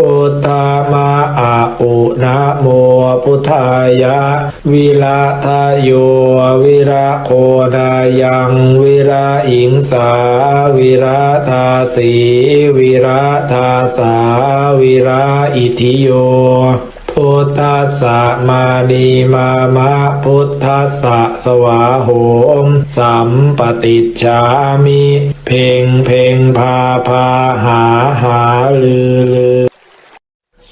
พุทธามาอาอุนะโมพุทธายะ วิระทาโยวิระโคนายังวิระอิงสาวิระทาสีวิระทาสาวิระอิทิโยพุทธัสสะมานีมามะพุทธัสสะสวาโหมสัมปติจามิ เพ่งเพ่งพาพาหาหาลือลือ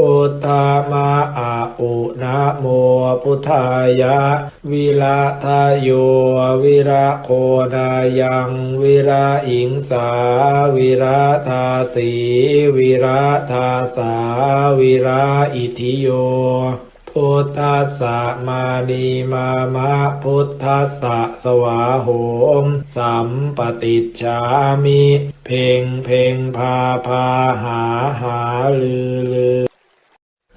พุทธามาอาอุนะโมพุทธายะ วิระทาโยวิระโคนายังวิระอิงสา วิระทาสีวิระทาสา วิระอิทิโยพุทธัสสะมานีมามะพุทธัสสะสวาโหมสัมปติจามิ เพ่งเพ่งพาพาหาหาลือลือ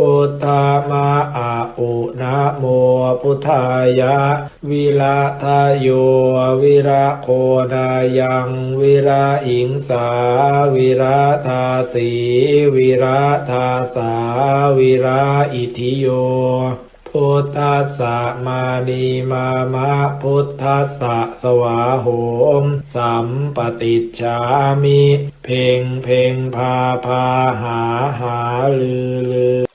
พุทธามาอาอุนะโมพุทธายะ วิระทาโยวิระโคนายังวิระอิงสา วิระทาสีวิระทาสา วิระอิทิโยพุทธัสสะมานีมามะพุทธัสสะสวาโหมสัมปติจามิ เพ่งเพ่งพาพาหาหาลือลือ